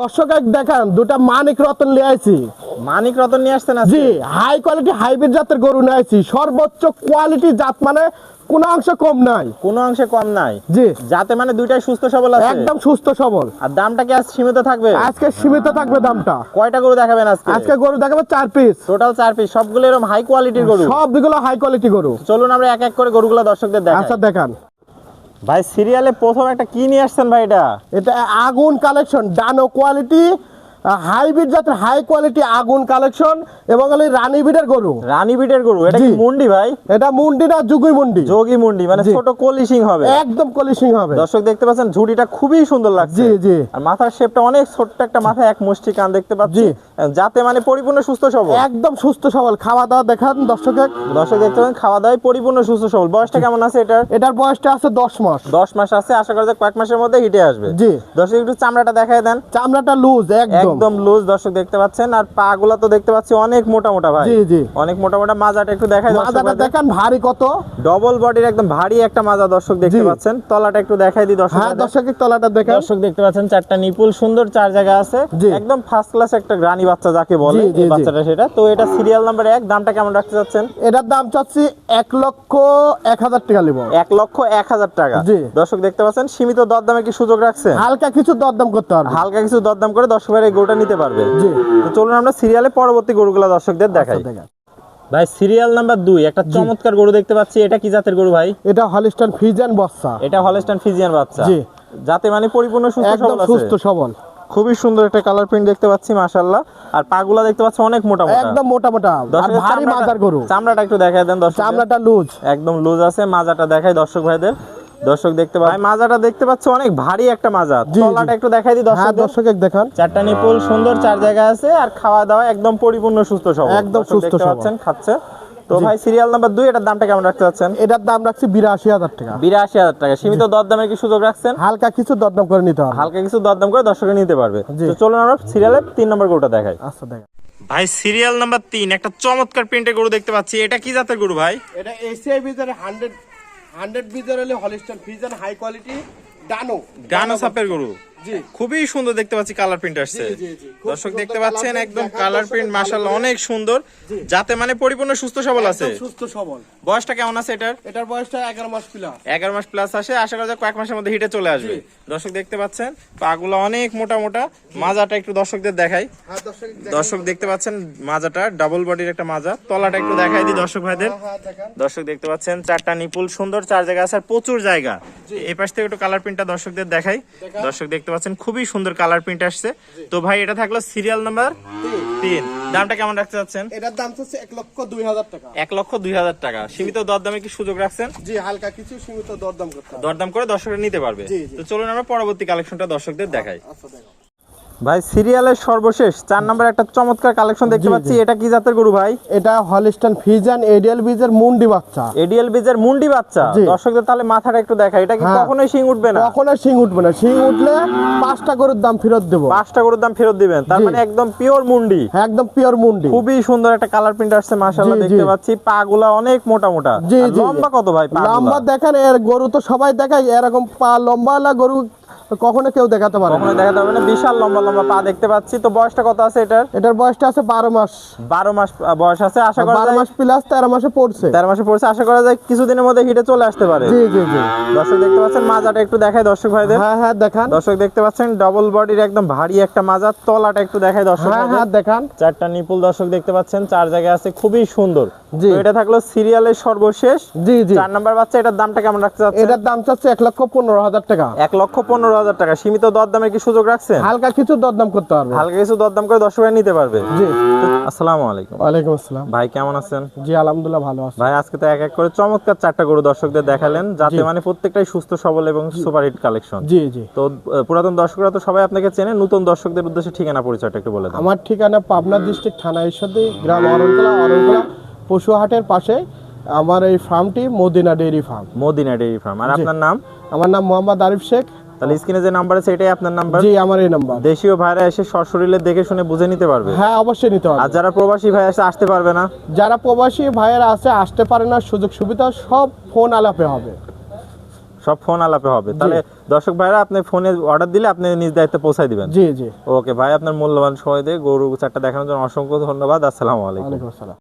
দর্শক দেখান দুটা মানিক রতন আইছি। মানিক রতন নিয়ে আসছেন জি হাই কোয়ালিটি হাইব্রিড জাতের গরু নিয়ে আইছি। সর্বোচ্চ কোয়ালিটি জাত মানে কোনো অংশ কম নাই। কোনো অংশে কম নাই? জি। যাতে মানে দুইটাই সুস্থ সবল আছে? একদম সুস্থ সবল। আর দামটা কি আজ সীমিত থাকবে? আজকে সীমিত থাকবে দামটা। কয়টা গরু দেখাবেন আজকে? আজকে গরু দেখাবো চার পিস টোটাল চার পিস সবগুলো এরকম হাই কোয়ালিটির গরু? সবগুলো হাই কোয়ালিটি গরু। চলুন আমরা এক এক করে গরুগুলো দর্শকদের দেখাই। আচ্ছা দেখান। ভাই সিরিয়ালে প্রথম একটা কি নিয়ে আসছেন ভাই এটা? এটা আগুন কালেকশন ডানো কোয়ালিটি হাইব্রিড জাতের হাই কোয়ালিটি আগুন কালেকশন এবং হলো রানী গরু। রানী বিটের গরু এটা কি মুন্ডি ভাই? এটা মুন্ডি না জুগুই মুন্ডি। যোগী মুন্ডি মানে ছোট কলিশিং হবে। একদম কলিশিং হবে। দর্শক দেখতে পাচ্ছেন ঝুড়িটা খুবই সুন্দর লাগছে। জি জি। আর মাথার শেপটা অনেক ছোট্ট একটা মাথায় এক মুষ্টি কান দেখতে পাচ্ছি। জি। যাতে মানে পরিপূর্ণ সুস্থ সবল। একদম সুস্থ সবল। খাওয়া দাওয়া দেখান দর্শকের। দর্শক দেখতে খাওয়া দাওয়ায় পরিপূর্ণ সুস্থ সবল। বয়সটা কেমন আছে এটার? এটার বয়সটা আছে দশ মাস। দশ মাস আছে আশা করা যায় কয়েক মাসের মধ্যে হিটে আসবে। জি। দর্শক একটু চামড়াটা দেখায় দেন। চামড়াটা লুজ একদম। একদম লুজ দর্শক দেখতে পাচ্ছেন। আর পা গুলা তো দেখতে পাচ্ছি অনেক মোটা মোটা ভাই। জি, জি। অনেক মোটা মোটা মাজাটা একটু দেখাই মাজাটা দেখান। ভারী কত। ডবল বডির একদম ভারী একটা মাজা দর্শক দেখতে পাচ্ছেন। তলাটা একটু দেখাই দিই দর্শক হ্যাঁ দর্শকের তলাটা দেখান। দর্শক দেখতে পাচ্ছেন চারটা নিপুল সুন্দর চার জায়গা আছে। একদম ফার্স্ট ক্লাস একটা গ্রানি বাচ্চা যাকে বলে এই বাচ্চাটা সেটা। তো এটা সিরিয়াল নাম্বার এক দামটা কেমন রাখতে চাচ্ছেন? এটার দাম চাচ্ছি এক লক্ষ এক হাজার টাকা নিব। এক লক্ষ এক হাজার টাকা। দর্শক দেখতে পাচ্ছেন সীমিত দরদামে কি সুযোগ রাখছেন? হালকা কিছু দরদাম করতে হবে হালকা কিছু দরদাম করে দর্শক এই গরুটা নিতে পারবে। জি। তো চলুন আমরা সিরিয়ালে পরবর্তী গরুগুলো দর্শকদের দেখাই। আচ্ছা, ভাই সিরিয়াল নাম্বার দুই একটা চমৎকার গরু দেখতে পাচ্ছি। এটা কি জাতের গরু ভাই? এটা হলিস্টান ফিজান বাচ্চা। এটা হলস্টাইন ফিজিয়ান বাচ্চা। জি। যাতে মানে পরিপূর্ণ সুস্থ একদম সবল সুস্থ সবল। খুবই সুন্দর একটা কালার প্রিন্ট দেখতে পাচ্ছি মাশাআল্লাহ। আর পাগুলা দেখতে পাচ্ছি অনেক মোটা মোটা। একদম মোটা মোটা। আর ভারী মাজার গরু। চামড়াটা একটু দেখাই দেন দর্শক চামড়াটা লুজ। একদম লুজ আছে মাজাটা দেখাই দর্শক ভাইদের। দর্শক দেখতে পাই মাজাটা দেখতে পাচ্ছ অনেক ভারী একটা মাজা। তলাটা একটু দেখাই দিই হ্যাঁ দর্শক দেখান। চারটা নিপুল সুন্দর চার জায়গা আছে। আর খাওয়া দাওয়া একদম পরিপূর্ণ সুস্থ সবল। একদম সুস্থ। পাচ্ছেন খাচ্ছে। তো ভাই সিরিয়াল নাম্বার দুই এটার দামটা কেমন রাখতে চাচ্ছেন এটার দাম রাখছি বিরাশি হাজার টাকা। বিরাশি হাজার টাকা। সীমিত দরদামের কি সুযোগ রাখছেন? হালকা কিছু দরদাম করে নিতে হবে হালকা কিছু দরদাম করে দর্শকে নিতে পারবে। তো চলুন আমরা সিরিয়ালের তিন নম্বর গরুটা দেখাই। আচ্ছা দেখান ভাই সিরিয়াল নাম্বার তিন একটা চমৎকার প্রিন্টের গরু দেখতে পাচ্ছি। এটা কি জাতের গরু ভাই? এটা এসিআই বিজার হান্ড্রেড হান্ড্রেড বিজার হলে হলিস্টান ফিজান হাই কোয়ালিটি ডানো। ডানো সাপের গরু। জি। খুবই সুন্দর দেখতে পাচ্ছি কালার প্রিন্ট আসছে। দর্শক দেখতে পাচ্ছেন একদম কালার প্রিন্ট মাশাআল্লাহ অনেক সুন্দর। যাতে মানে পরিপূর্ণ সুস্থ সবল আছে। সুস্থ সবল। বয়সটা কেমন আছে এটার? এটার বয়সটা এগারো মাস প্লাস এগারো মাস প্লাস আসে আশা করা যায় কয়েক মাসের মধ্যে হিটে চলে আসবে। দর্শক দেখতে পাচ্ছেন পাগুলো অনেক মোটা মোটা মাজাটা একটু দর্শকদের দেখাই। হ্যাঁ দর্শক দেখতে পাচ্ছেন মাজাটা ডাবল বডির একটা মাজা। তলাটা একটু দেখাই দিই দর্শক ভাইদের। হ্যাঁ দর্শক দেখতে পাচ্ছেন চারটা নিপুল সুন্দর চার জায়গা আছে আর প্রচুর জায়গা। এই পাশ থেকে একটু কালার প্রিন্টটা দর্শকদের দেখাই। দর্শক দেখতে পাচ্ছেন খুবই সুন্দর কালার প্রিন্ট আসছে। তো ভাই এটা থাকল সিরিয়াল নাম্বার তিন। দামটা কেমন রাখতে চাচ্ছেন? এটার দাম হচ্ছে এক লক্ষ দুই হাজার টাকা। এক লক্ষ দুই হাজার টাকা। সীমিত দরদামে কি সুযোগ রাখছেন? জি হালকা কিছু সীমিত দরদাম করতে দরদাম করে দর্শকরা নিতে পারবে। তো চলুন আমরা পরবর্তী কালেকশনটা দর্শকদের দেখাই। আচ্ছা দেখো ভাই সিরিয়ালের সর্বশেষ চার নম্বর একটা চমৎকার কালেকশন দেখতে পাচ্ছি। এটা কি জাতের গরু ভাই? এটা হলিস্টান ফিজান এডিএল বীজের মুন্ডি বাচ্চা। এডিএল বীজের মুন্ডি বাচ্চা। দর্শকদের তাহলে মাথাটা একটু দেখা এটা কি হ্যাঁ। কখনোই শিং উঠবে না? কখনো শিং উঠবে না। শিং উঠলে পাঁচটা গরুর দাম ফেরত দেবো। পাঁচটা গরুর দাম ফেরত দিবেন। তার মানে একদম পিওর মুন্ডি হ্যাঁ, একদম পিওর মুন্ডি খুবই সুন্দর একটা কালার প্রিন্ট আসছে মাশাআল্লাহ দেখতে পাচ্ছি। পা গুলা অনেক মোটা মোটা। লম্বা কত ভাই লম্বা দেখেন এর গরু তো সবাই দেখায় এরকম পা লম্বা গরু কখনো কেউ দেখাতে পারে কখনো দেখা যাবে না। বিশাল লম্বা লম্বা পা দেখতে পাচ্ছি। তো বয়সটা কত আছে এটার? এটার বয়সটা আছে বারো মাস। বারো মাস বয়স আছে। আশা করা বারো মাস প্লাস তেরো মাসে পড়ছে। তেরো মাসে পড়ছে। আশা করা যায় কিছুদিনের মধ্যে হিটে চলে আসতে পারে। জি জি জি। দর্শক দেখতে পাচ্ছেন মাজাটা একটু দেখায় দর্শক ভাইদের। হ্যাঁ হ্যাঁ দেখান। দর্শক দেখতে পাচ্ছেন ডবল বডির একদম ভারী একটা মাজার তলাটা একটু দেখায় দর্শক হ্যাঁ হ্যাঁ দেখান। চারটা নিপুল দর্শক দেখতে পাচ্ছেন। চার জায়গায় আছে খুবই সুন্দর। এটা থাকল সিরিয়ালের সর্বশেষ। জি জি। চার নাম্বার বাচ্চা এটার দামটা কেমন রাখতে চাচ্ছেন? এটার দাম চাচ্ছে এক লক্ষ পনেরো হাজার টাকা। এক লক্ষ পনেরো হাজার টাকা। সীমিত দরদামের কি সুযোগ রাখছেন? হালকা কিছু দরদাম করতে পারবে। হালকা কিছু দরদাম করে দর্শক নিতে পারবে। জি। আসসালামু আলাইকুম। ওয়ালাইকুম আসসালাম। ভাই কেমন আছেন? জি আলহামদুলিল্লাহ ভালো আছে। ভাই আজকে তো এক এক করে চমৎকার চারটা গরু দর্শকদের দেখালেন। যাতে মানে প্রত্যেকটাই সুস্থ সবল এবং সুপার হিট কালেকশন। জি জি। তো পুরাতন দর্শকরা তো সবাই আপনাকে চেনে। নতুন দর্শকদের উদ্দেশ্যে ঠিকানা পরিচয়টা একটু বলে দেন। আমার ঠিকানা পাবনা ডিস্ট্রিক্ট থানা ঈশ্বরদী গ্রাম অরণকলা অরণকলা পশুহাটের পাশে আমার এই ফার্মটি Madina dairy farm. Madina dairy farm. আর আপনার নাম? আমার নাম মোহাম্মদ আরিফ শেখ। তাহলে স্ক্রিনে যে নাম্বার আছে এটাই আপনার নাম্বার? জি আমার এই নাম্বার। দেশীয় ভাইরা এসে সশরীরে দেখে শুনে বুঝে নিতে পারবে। হ্যাঁ অবশ্যই নিতে পারবে। আর যারা প্রবাসী ভাই এসে আসতে পারবে না? যারা প্রবাসী ভাইয়েরা আছে আসতে পারে না সুযোগ সুবিধা সব ফোন আলাপে হবে। সব ফোন আলাপে হবে। তাহলে দর্শক ভাইরা আপনি ফোনে অর্ডার দিলে আপনি নিজ দায়িত্বে পৌঁছায় দিবেন। জি জি। ওকে ভাই আপনার মূল্যবান সময় দিয়ে গরু চারটা দেখানোর জন্য অসংখ্য ধন্যবাদ। আসসালামু আলাইকুম। আসসালাম।